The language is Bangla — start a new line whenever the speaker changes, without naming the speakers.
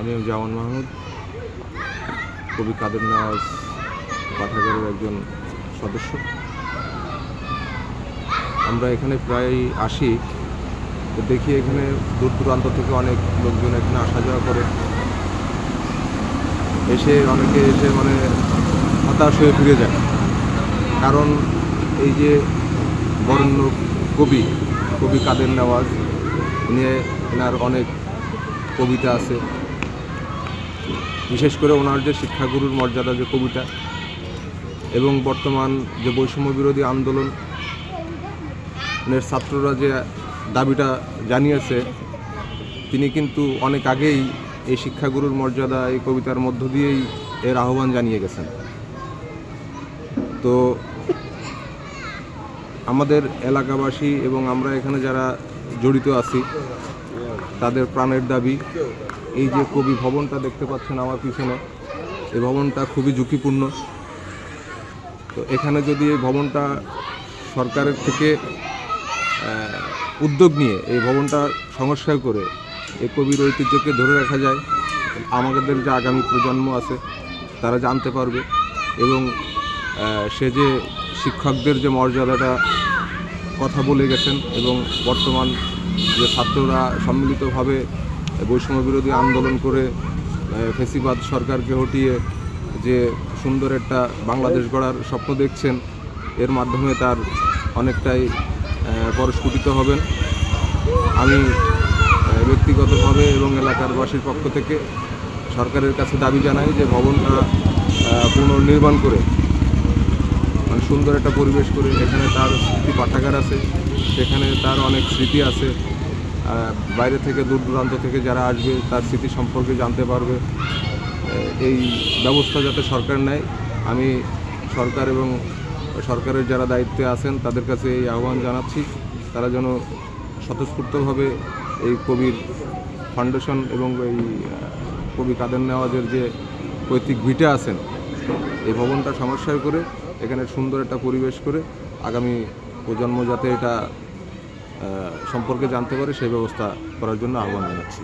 আমি জামান মাহমুদ। কবি কাদের নওয়াজ পাঠাগারের একজন সদস্য। আমরা এখানে প্রায় আসি। তো দেখি এখানে দূর দূরান্ত থেকে অনেক লোকজন এখানে আসা যাওয়া করে। এসে অনেকে এসে মানে হতাশ হয়ে ফিরে যায়। কারণ এই যে বরেণ্য কবি কবি কাদের নওয়াজ নিয়ে এনার অনেক কবিতা আছে। বিশেষ করে ওনার যে শিক্ষাগুরুর মর্যাদা, যে কবিতা এবং বর্তমান যে বৈষম্য বিরোধী আন্দোলন এর ছাত্ররা যে দাবিটা জানিয়েছে, তিনি কিন্তু অনেক আগেই এই শিক্ষাগুরুর মর্যাদা, এই কবিতার মধ্য দিয়েই এর আহ্বান জানিয়ে গেছেন। তো আমাদের এলাকাবাসী এবং আমরা এখানে যারা জড়িত আছি, তাদের প্রাণের দাবি এই যে কবি ভবনটা দেখতে পাচ্ছেন আমার পিছনে, এই ভবনটা খুবই ঝুঁকিপূর্ণ। তো এখানে যদি এই ভবনটা সরকারের থেকে উদ্যোগ নিয়ে এই ভবনটা সংস্কার করে এই কবির ঐতিহ্যকে ধরে রাখা যায়, আমাদের যে আগামী প্রজন্ম আছে, তারা জানতে পারবে এবং সে যে শিক্ষকদের যে মর্যাদাটা কথা বলে গেছেন এবং বর্তমান যে ছাত্ররা সম্মিলিতভাবে বৈষম্য বিরোধী আন্দোলন করে ফেসিবাদ সরকারকে হটিয়ে যে সুন্দর একটা বাংলাদেশ গড়ার স্বপ্ন দেখছেন, এর মাধ্যমে তার অনেকটাই পরস্ফুটিত হবেন। আমি ব্যক্তিগতভাবে এবং এলাকার বাসীর পক্ষ থেকে সরকারের কাছে দাবি জানাই যে ভবনটা পুনর্নির্মাণ করে মানে সুন্দর একটা পরিবেশ করে এখানে তার স্মৃতি পাঠাগার আছে, সেখানে তার অনেক স্মৃতি আছে। বাইরে থেকে দূর দূরান্ত থেকে যারা আসবে, তার স্মৃতি সম্পর্কে জানতে পারবে। এই ব্যবস্থা যাতে সরকার নেয়, আমি সরকার এবং সরকারের যারা দায়িত্বে আছেন, তাদের কাছে এই আহ্বান জানাচ্ছি। তারা যেন স্বতঃস্ফূর্তভাবে এই কবির ফাউন্ডেশন এবং এই কবি কাদের নেওয়াজের যে পৈতৃক ভিটে আছেন, এই ভবনটা সমস্যায় করে, এখানে সুন্দর একটা পরিবেশ করে আগামী প্রজন্ম যাতে এটা সম্পর্কে জানতে পারে সেই ব্যবস্থা করার জন্য আহ্বান জানাচ্ছি।